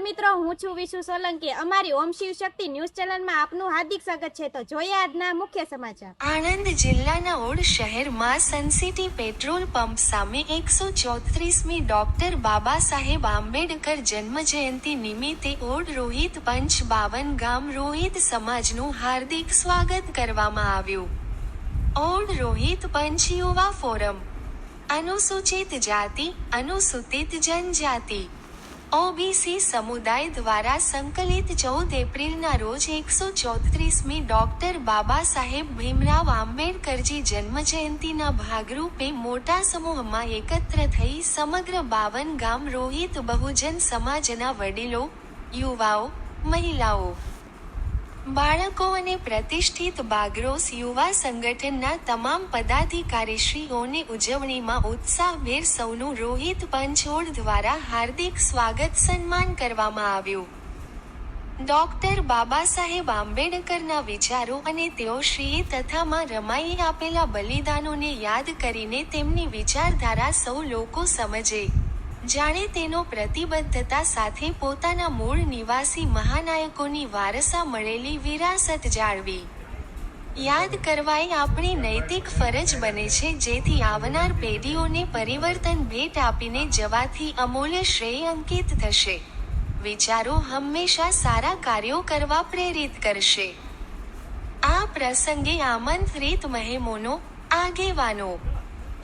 મિત્રો, હું છું વિશુ સોલંકી. અમારી ઓમ શિવ શક્તિ ન્યૂઝ ચેનલમાં આપનું હાર્દિક સ્વાગત છે. તો જોઈએ આજના મુખ્ય સમાચાર. આણંદ જિલ્લાના ઓડ શહેરમાં સનસિટી પેટ્રોલ પંપ સામે એકસો ચોત્રીસમી ડોક્ટર બાબા સાહેબ આંબેડકર જન્મ જયંતિ નિમિત્તે ઓડ રોહિત પંચ બાવન ગામ રોહિત સમાજનું હાર્દિક સ્વાગત કરવામાં આવ્યું. ઓડ રોહિત પંચ યુવા ફોરમ. અનુસૂચિત જાતિ, અનુસૂચિત જનજાતિ. ઓબીસી સમુદાય દ્વારા સંકલિત ચૌદ એપ્રિલના રોજ એકસો ચોત્રીસમી ડોક્ટર બાબા સાહેબ ભીમરાવ આંબેડકરજી જન્મજયંતિના ભાગરૂપે મોટા સમૂહમાં એકત્ર થઈ સમગ્ર બાવન ગામ રોહિત બહુજન સમાજના વડીલો, યુવાઓ, મહિલાઓ બાળકો અને પ્રતિષ્ઠિત બાગરોસ યુવા સંગઠનના તમામ પદાધિકારીશ્રીઓને ઉજવણીમાં ઉત્સાહભેર સૌનું રોહિત પંચોળ દ્વારા હાર્દિક સ્વાગત સન્માન કરવામાં આવ્યું. ડોક્ટર બાબા સાહેબ આંબેડકરના વિચારો અને તેઓ શ્રી તથામાં રમાઈ આપેલા બલિદાનોને યાદ કરીને તેમની વિચારધારા સૌ લોકો સમજે. જાણે તેનો પ્રતિબદ્ધતા સાથે પોતાના મૂળ નિવાસી મહાનાયકોની વારસા મળેલી વિરાસત જાળવી. યાદ કરવા આપણી નૈતિક ફરજ બને છે જેથી આવનાર પેઢીઓને પરિવર્તન ભેટ આપીને જવાથી અમૂલ્ય શ્રેય અંકિત થશે. વિચારો હંમેશા સારા કાર્યો કરવા પ્રેરિત કરશે. આ પ્રસંગે આમંત્રિત મહેમોનો આગેવાનો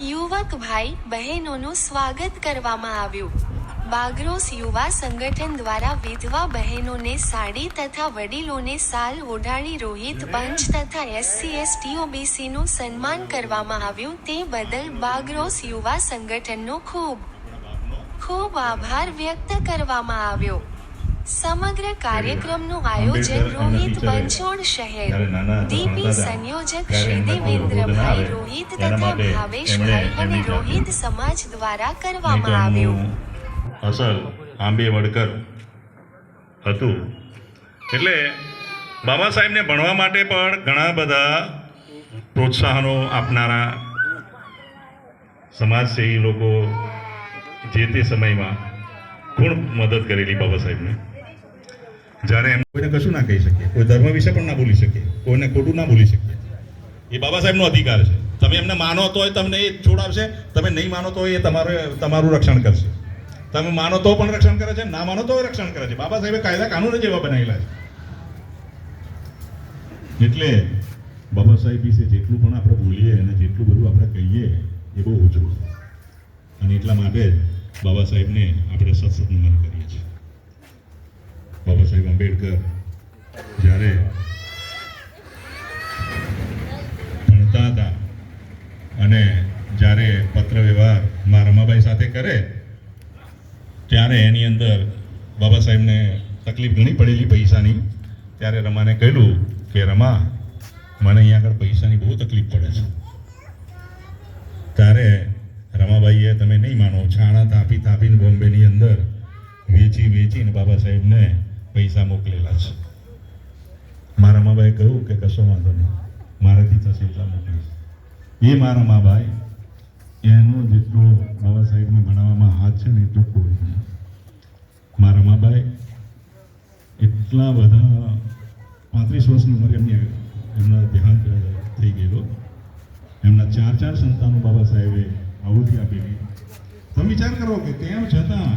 યુવક ભાઈ બહેનોનું સ્વાગત કરવામાં આવ્યું. બાગરોસ યુવા સંગઠન દ્વારા વિધવા બહેનોને સાડી તથા વડીલોને સાલ ઓઢાણી, રોહિત, પંચ તથા એસસી, એસટી ઓબીસી નું સન્માન કરવામાં આવ્યું તે બદલ બાગરોસ યુવા સંગઠનનો ખૂબ ખૂબ આભાર વ્યક્ત કરવામાં આવ્યો. સમગ્ર કાર્યક્રમનું આયોજન રોહિત પંચોળ શહેર ડીપી સંયોજક શ્રી દેવેન્દ્રભાઈ રોહિત તથા ભાવેશભાઈ અને રોહિત સમાજ દ્વારા કરવામાં આવ્યું. અસલ આંબે વડકર હતું. એટલે બાબા સાહેબને ભણવા માટે પણ ઘણા બધા પ્રોત્સાહનો આપનારા સમાજસેવી લોકો જે તે સમયમાં ખૂબ મદદ કરેલી બાબા સાહેબને. જ્યારે એમ કોઈને કશું ના કહી શકીએ, કોઈ ધર્મ વિશે પણ ના બોલી શકીએ, કોઈને ખોટું ના બોલી શકીએ. એ બાબા સાહેબનો અધિકાર છે. તમે એમને માનો તો તમને એ છોડાવશે તમે નહીં માનો તો એ તમારે, તમારું રક્ષણ કરશે. તમે માનો તો પણ રક્ષણ કરે છે, ના માનો તો રક્ષણ કરે છે. બાબા સાહેબે કાયદા કાનૂન જ એવા બનાવેલા છે. એટલે બાબા સાહેબ વિશે જેટલું પણ આપણે બોલીએ અને જેટલું બધું આપણે કહીએ, એ બહુ ઓછું અને એટલા માટે બાબા સાહેબને આપણે સતસત નમન કરીએ છીએ. બાબા સાહેબ આંબેડકર જ્યારે ભણતા હતા અને જ્યારે પત્ર વ્યવહાર મા રમાબાઈ સાથે કરે, ત્યારે એની અંદર બાબા સાહેબને તકલીફ ઘણી પડેલી પૈસાની. ત્યારે રમાને કહ્યું કે, રમા, મને અહીંયા આગળ પૈસાની બહુ તકલીફ પડે છે. ત્યારે રમાબાઈએ તમે નહીં માનો, છાણા તાપી તાપીને બોમ્બેની અંદર વેચી વેચીને બાબા સાહેબને પૈસા મોકલેલા છે. મારા રમાબાઈએ કહ્યું કે કશો વાંધો નહીં. મારાથી થશે એટલા મોકલીશ. એ મારા માબાઈ એનો જેટલો બાબા સાહેબને ભણાવવામાં હાથ છે ને એટલો કોઈ નહીં મારા માબાઈ એટલા બધા પાંત્રીસ વર્ષની ઉંમરે એમની એમના દેહાંત થઈ ગયેલો. એમના ચાર ચાર સંતાનો બાબા સાહેબે આવૃત્તિ આપેલી. તમે વિચાર કરો કે તેમ છતાં